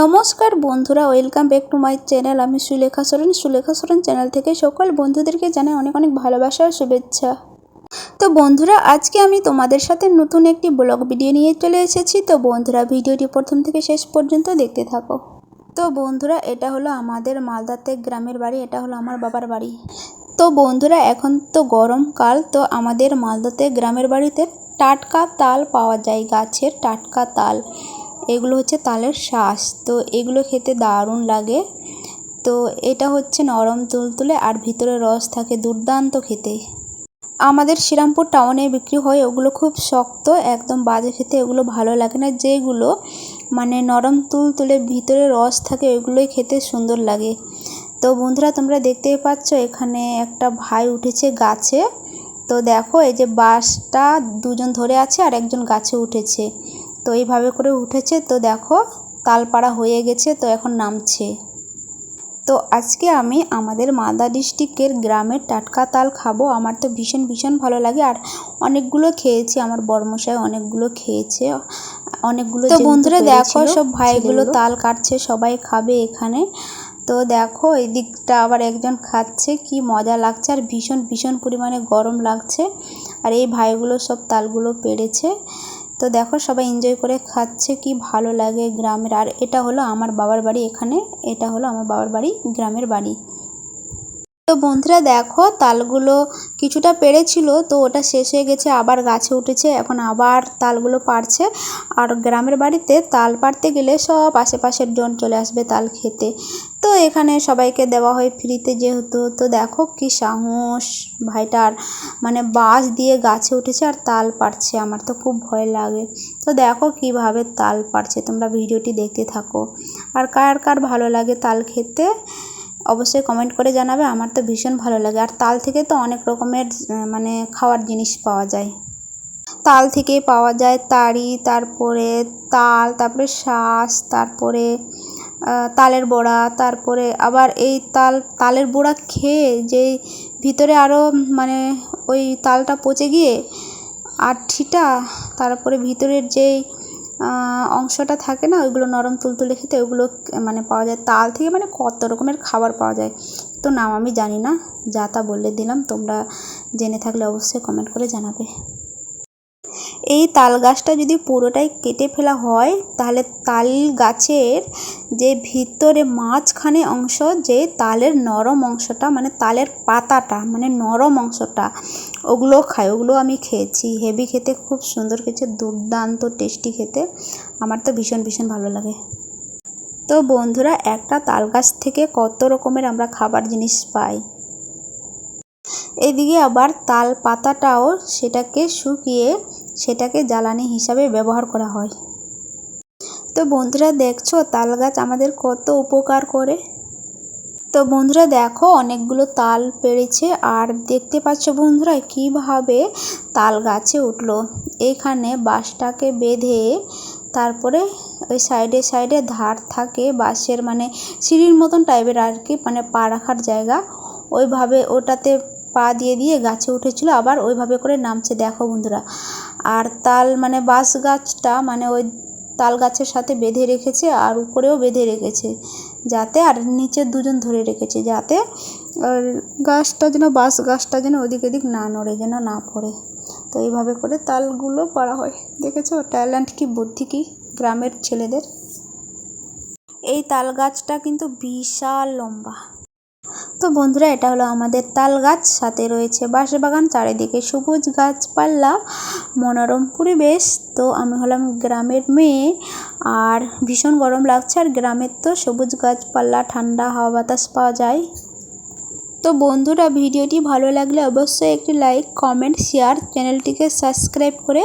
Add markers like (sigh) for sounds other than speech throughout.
নমস্কার বন্ধুরা welcome back to my channel আমি সুলেখা সোরেন। সুলেখা সোরেন চ্যানেল থেকে সকল বন্ধুদেরকে জানাই অনেক অনেক ভালোবাসা আর শুভেচ্ছা। তো বন্ধুরা, আজকে আমি তোমাদের সাথে নতুন একটি ব্লগ ভিডিও নিয়ে চলে এসেছি। তো বন্ধুরা, ভিডিওটি প্রথম থেকে শেষ পর্যন্ত দেখতে থাকো। তো বন্ধুরা, এটা হলো আমাদের মালদাতে গ্রামের বাড়ি, এটা হলো আমার বাবার বাড়ি। তো বন্ধুরা, এখন তো গরমকাল তো আমাদের মালদাতে গ্রামের বাড়িতে টাটকা তাল পাওয়া যায়, গাছের টাটকা তাল। এগুলো হচ্ছে তালের শ্বাস তো এগুলো খেতে দারুণ লাগে। তো এটা হচ্ছে নরম তুলতুলে আর ভিতরে রস থাকে দুর্দান্ত খেতে। আমাদের শ্রীরামপুর টাউনে বিক্রি হয় ওগুলো খুব শক্ত, একদম বাজে খেতে এগুলো ভালো লাগে না। যেগুলো মানে নরম তুলতুলে ভিতরে রস থাকে ওইগুলোই খেতে সুন্দর লাগে। তো বন্ধুরা, তোমরা দেখতেই পাচ্ছ এখানে একটা ভাই উঠেছে গাছে। তো দেখো এই যে বাঁশটা দুজন ধরে আছে আর একজন গাছে উঠেছে। তো এইভাবে করে উঠেছে। তো দেখো তালপাড়া হয়ে গেছে তো এখন নামছে। তো আজকে আমি আমাদের মালদা ডিস্ট্রিক্টের গ্রামের টাটকা তাল খাব। আমার তো ভীষণ ভীষণ ভালো লাগে। আর অনেকগুলো খেয়েছি আমার বর্মশাই অনেকগুলো খেয়েছে। অনেকগুলো তো বন্ধুরা দেখো সব ভাইগুলো তাল কাটছে সবাই খাবে এখানে। তো দেখো এই দিকটা আবার একজন খাচ্ছে কি মজা লাগছে। আর ভীষণ ভীষণ পরিমাণে গরম লাগছে। আর এই ভাইগুলো সব তালগুলো পেড়েছে তো দেখো সবাই এনজয় করে খাচ্ছে, কি ভালো লাগে গ্রামের। আর এটা হলো আমার বাবার বাড়ি এখানে, এটা হলো আমার বাবার বাড়ি গ্রামের বাড়ি। তো বন্ধুরা দেখো, তালগুলো কিছুটা পেরেছিল, তো ওটা শেষ হয়ে গেছে, আবার গাছে উঠেছে, এখন আবার তালগুলো পারছে আর গ্রামের বাড়িতে তাল পারতে গেলে সব আশেপাশের জন চলে আসবে তাল খেতে। তো এখানে সবাইকে দেওয়া হয় ফ্রিতে যেহেতু, তো দেখো কি সাহস। ভাইটার মানে বাঁশ দিয়ে গাছে উঠেছে আর তাল পারছে আমার তো খুব ভয় লাগে। তো দেখো কীভাবে তাল পারছে তোমরা ভিডিওটি দেখতে থাকো। আর কার কার ভালো লাগে তাল খেতে? অবশ্যই কমেন্ট করে জানাবে, আমার তো ভীষণ ভালো লাগে। আর তাল থেকে তো অনেক রকমের মানে খাওয়ার জিনিস পাওয়া যায়। তাল থেকে পাওয়া যায় তাড়ি তারপরে তাল, তারপরে শাঁস, তারপরে তালের বড়া, তারপরে আবার এই তাল, তালের বড়া খেয়ে যেই ভিতরে আরও মানে ওই তালটা পচে গিয়ে আঠিটা, তারপরে ভিতরের যেই অংশটা থাকে না, ওইগুলো নরম তুলতুলে খেতে ওইগুলো মানে পাওয়া যায় তাল থেকে মানে কত রকমের খাবার পাওয়া যায়। তো নাম আমি জানি না, যা তা বলে দিলাম, তোমরা জেনে থাকলে অবশ্যই কমেন্ট করে জানাবে। এই তাল গাছটা যদি পুরোটাই কেটে ফেলা হয়, তাহলে তাল গাছের যে ভিতরে মাঝখানে অংশ, যে তালের নরম অংশটা মানে তালের পাতাটা মানে নরম অংশটা, ওগুলো খায়। ওগুলো আমি খেয়েছি। হেভি খেতে খুব সুন্দর খেয়েছে, দুর্দান্ত টেস্টি খেতে। আমার তো ভীষণ ভীষণ ভালো লাগে। তো বন্ধুরা, একটা তাল গাছ থেকে কত রকমের আমরা খাবার জিনিস পাই? এদিকে আবার তাল পাতাটাও সেটাকে শুকিয়ে সেটাকে জ্বালানি হিসাবে ব্যবহার করা হয়। তো বন্ধুরা দেখছ, তাল গাছ আমাদের কত উপকার করে। তো বন্ধুরা দেখো, অনেকগুলো তাল পেরেছে। আর দেখতে পাচ্ছ বন্ধুরা, কীভাবে তাল গাছে উঠল। এইখানে বাঁশটাকে বেঁধে তারপরে ওই সাইডে সাইডে ধার থাকে বাঁশের মানে সিঁড়ির মতন টাইপের আর কি মানে পা রাখার জায়গা। ওইভাবে ওটাতে পা দিয়ে দিয়ে গাছে উঠেছিল, আবার ওইভাবে করে নামছে। দেখো বন্ধুরা আর তাল মানে বাঁশ গাছটা মানে ওই তাল গাছের সাথে বেঁধে রেখেছে আর উপরেও বেঁধে রেখেছে যাতে আর নিচে দুজন ধরে রেখেছে যাতে আর গাছটা যেন, বাঁশ গাছটা যেন ওদিক এদিক না নড়ে, যেন না পড়ে। তো এইভাবে করে তালগুলো পাড়া হয়। দেখেছ? ট্যালেন্ট কি বুদ্ধি কি? গ্রামের ছেলেদের। এই তাল গাছটা কিন্তু বিশাল লম্বা। তো বন্ধুরা, এটা হলো আমাদের তাল গাছ। সাথে রয়েছে বাঁশবাগান, চারিদিকে সবুজ গাছপালা, মনোরম পরিবেশ। তো আমি হলাম গ্রামের মেয়ে আর ভীষণ গরম লাগছে আর গ্রামের তো সবুজ গাছপালা, ঠান্ডা হাওয়া বাতাস পাওয়া যায়। তো বন্ধুরা, ভিডিওটি ভালো লাগলে অবশ্যই একটি লাইক, কমেন্ট, শেয়ার, চ্যানেলটিকে সাবস্ক্রাইব করে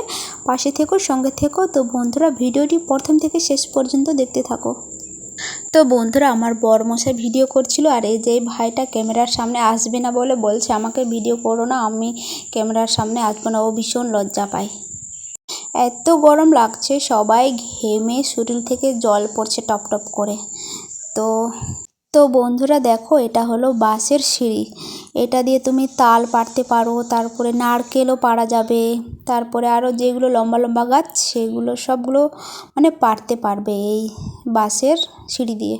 পাশে থেকো, সঙ্গে থেকো। তো বন্ধুরা, ভিডিওটি প্রথম থেকে শেষ পর্যন্ত দেখতে থাকো। তো বন্ধুরা আমার বরমশাই ভিডিও করছিল আর এই যে ভাইটা ক্যামেরার সামনে আসবে না বলে বলছে, আমাকে ভিডিও করো না, আমি ক্যামেরার সামনে আসব না। ও ভীষণ লজ্জা পায়। এত গরম লাগছে, সবাই ঘেমে শরীর থেকে জল পড়ছে টপ টপ করে। তো তো বন্ধুরা দেখো, এটা হলো বাঁশের সিঁড়ি। এটা দিয়ে তুমি তাল পাড়তে পারো, তারপরে নারকেলও পাড়া যাবে, তারপরে আরও যেগুলো লম্বা লম্বা গাছ, সেগুলো সবগুলো মানে পাড়তে পারবে এই বাঁশের সিঁড়ি দিয়ে।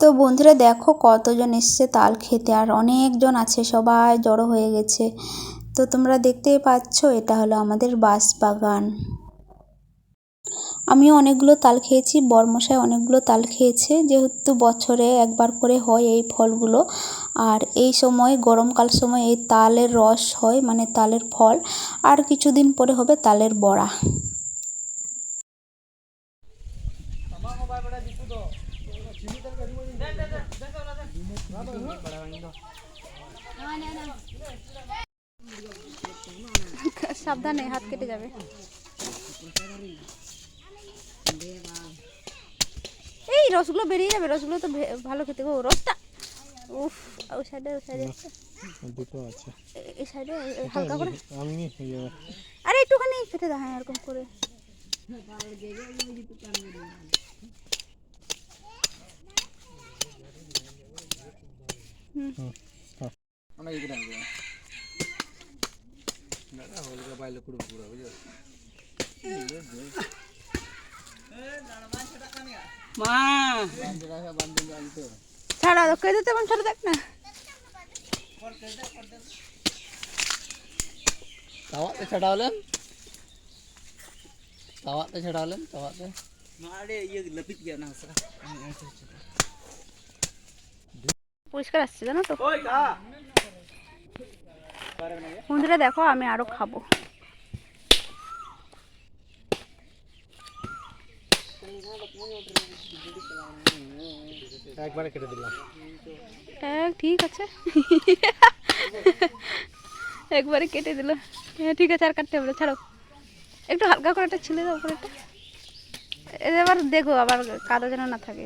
তো বন্ধুরা দেখো, কতজন এসছে তাল খেতে, আর অনেকজন আছে, সবাই জড়ো হয়ে গেছে। তো তোমরা দেখতেই পাচ্ছ, এটা হলো আমাদের বাঁশ বাগান। আমিও অনেকগুলো তাল খেয়েছি, বরমশাই অনেকগুলো তাল খেয়েছে। যেহেতু বছরে একবার করে হয় এই ফলগুলো। আর এই সময়, গরমকাল সময় এই তালের রস হয় মানে তালের ফল। আর কিছুদিন পরে হবে তালের বড়া। সাবধানে, হাত কেটে যাবে এই রসগুলো বেরিয়ে যাবে রসগুলো তো ভালো খেতে। গো রসটা? উফ ওই সাইডে ওই সাইডে। দুটো আছে। এই সাইডে হালকা করে। আমি আরে একটুখানি কেটে দাও হ্যাঁ এরকম করে। মা। ছাড়া কে দিতে মন ছাড়া দেখ না। তাওয়াতে ছাড়ালেন তাওয়াতে ছাড়ালেন তাওয়াতে মারে ইয়ে লপিট গিয়া না সারা পরিষ্কার আসছে জানো তো? দেখো আমি আরও খাব। একবারে কেটে দিলাম। হ্যাঁ ঠিক আছে। একবারে কেটে দিল। হ্যাঁ ঠিক আছে আর কাটতে হবে ছাড়ো। একটু হালকা করে একটা ছিলে দাও উপরেটা এবার দেখো আবার কাদা যেন না থাকে।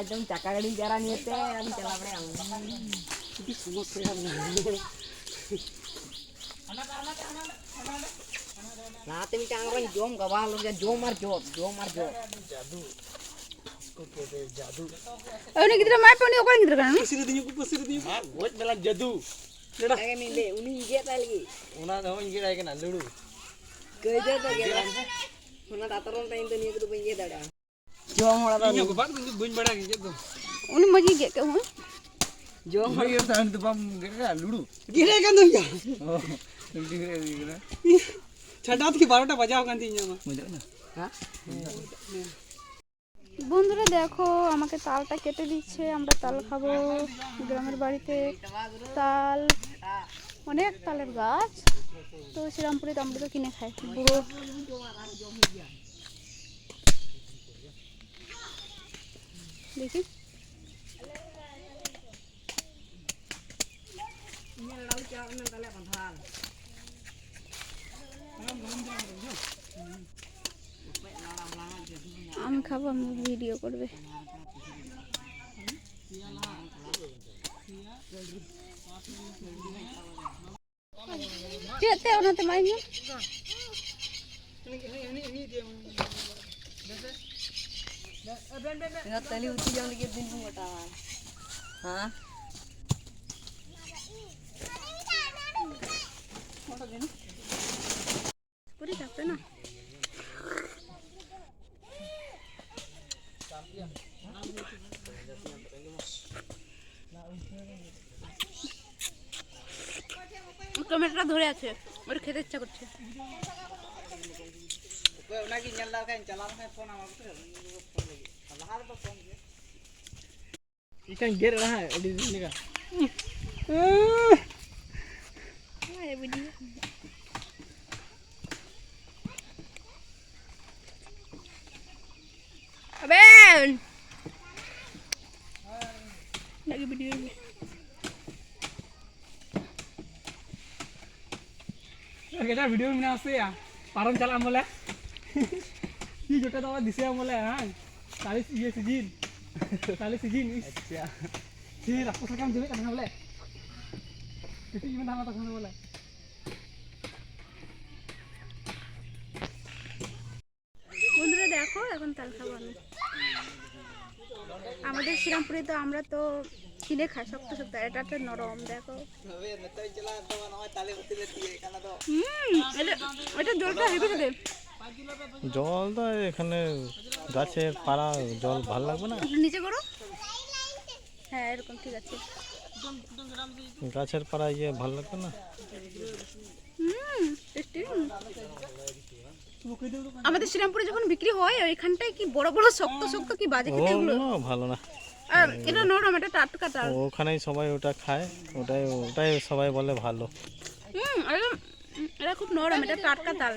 একদম চাকা গাড়ি যারা নিয়েতে আমি চালাবে। Natin kang ron jom kawalo ya jomar jom jomar jom. Jadu. Kukete jadu. Ayo kita mau apa nih kau yang terkenal? Pusir itu nyukup pusir nih ini injek lagi. Una kamu injek lagi nanti dulu. Kerja tuh kita. Una tak terus kita injek ada. Jom orang tuh. Ini aku pak, ini bun berang. Ini masih injek kamu? জম भाई ये side तो बम गिरा लड़ू গিরে কেন যা ओ गिरा गिरा छटात की 12টা বাজাও কান্তি জামা মজা না হ্যাঁ বন্ধুরা দেখো আমাকে তালটা কেটে দিচ্ছে আমরা তাল খাবো গ্রামের বাড়িতে তাল অনেক তালের গাছ তো শ্রীরামপুরে তো আমরা তো কিনে খাই পুরো দেখি আমি খাব আমি ভিডিও করবে। যেতে ওনাতে মাইনি? তলি উঠি যাও দিন মোটা হ্যাঁ? করে থাকবে না টমেটোটা ধরে আছে ওটা খেতে ইচ্ছা করছে। ওনা কি নেল দাও কাই ada eh, kita video ini asli ya? Parang cara mulai ini juga tahu di sini mulai ya, tali si iya, (laughs) tali si sih aku sekarang jadi kan mulai jadi gimana kita mulai আমাদের শ্রীরামপুরে তো আমরা তো ছিলে খাই শক্ত শক্ত। এটা একটা নরম দেখো। এটা এটা জলটা হেভি খেতে। জল তো এখানে গাছের পাড়া জল ভালো লাগবে না? নিচে করো। হ্যাঁ এরকম ঠিক আছে। গাছের পাড়া ইয়ে ভালো লাগবে না? হুম টেস্টি। আমাদের শ্রীরামপুরে যখন বিক্রি হয় ওইখানটায় কি বড় বড় শক্ত শক্ত কি বাজে খেতে এগুলো ভালো না। এটা নরম এটা টাটকা টাল ওখানেই সবাই ওটা খায় ওটাই ওটাই সবাই বলে ভালো। হুম এটা খুব নরম এটা টাটকা তাল।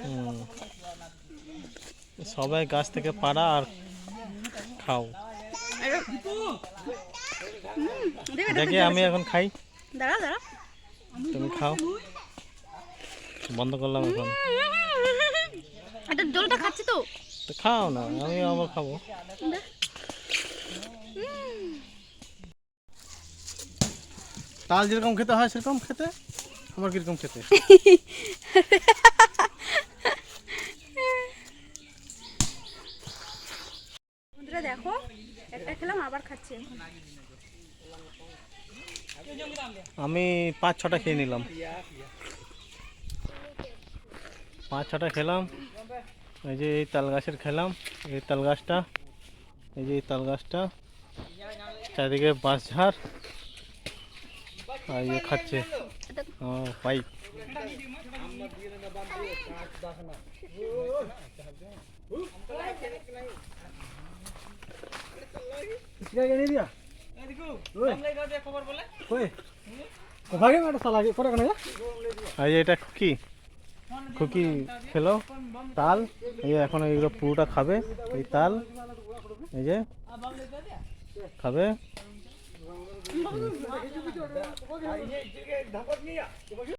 সবাই গাছ থেকে পাড়া আর খাও। দেখি আমি এখন খাই। দাঁড়া দাঁড়া। তুমি খাও। বন্ধ করলাম এখন। এটা জলটা খাচ্ছি তো। তো খাও না আমি আবার খাব। তাল যেরকম খেতে হয় সেরকম খেতে আমার কীরকম খেতে? বন্ধুরা দেখো একটা খেলাম আবার খাচ্ছি। আমি পাঁচ ছটা খেয়ে নিলাম। পাঁচ ছটা খেলাম। এই যে এই তাল গাছের খেলাম এই তাল গাছটা এই যে এই তাল গাছটা চারিদিকে বাঁশ ঝাড় আর ইয়ে খাচ্ছে। পাইপ এটা খুকি খুকি খেলো তাল এই এখন এইগুলো পুরোটা খাবে এই তাল এই যে খাবে।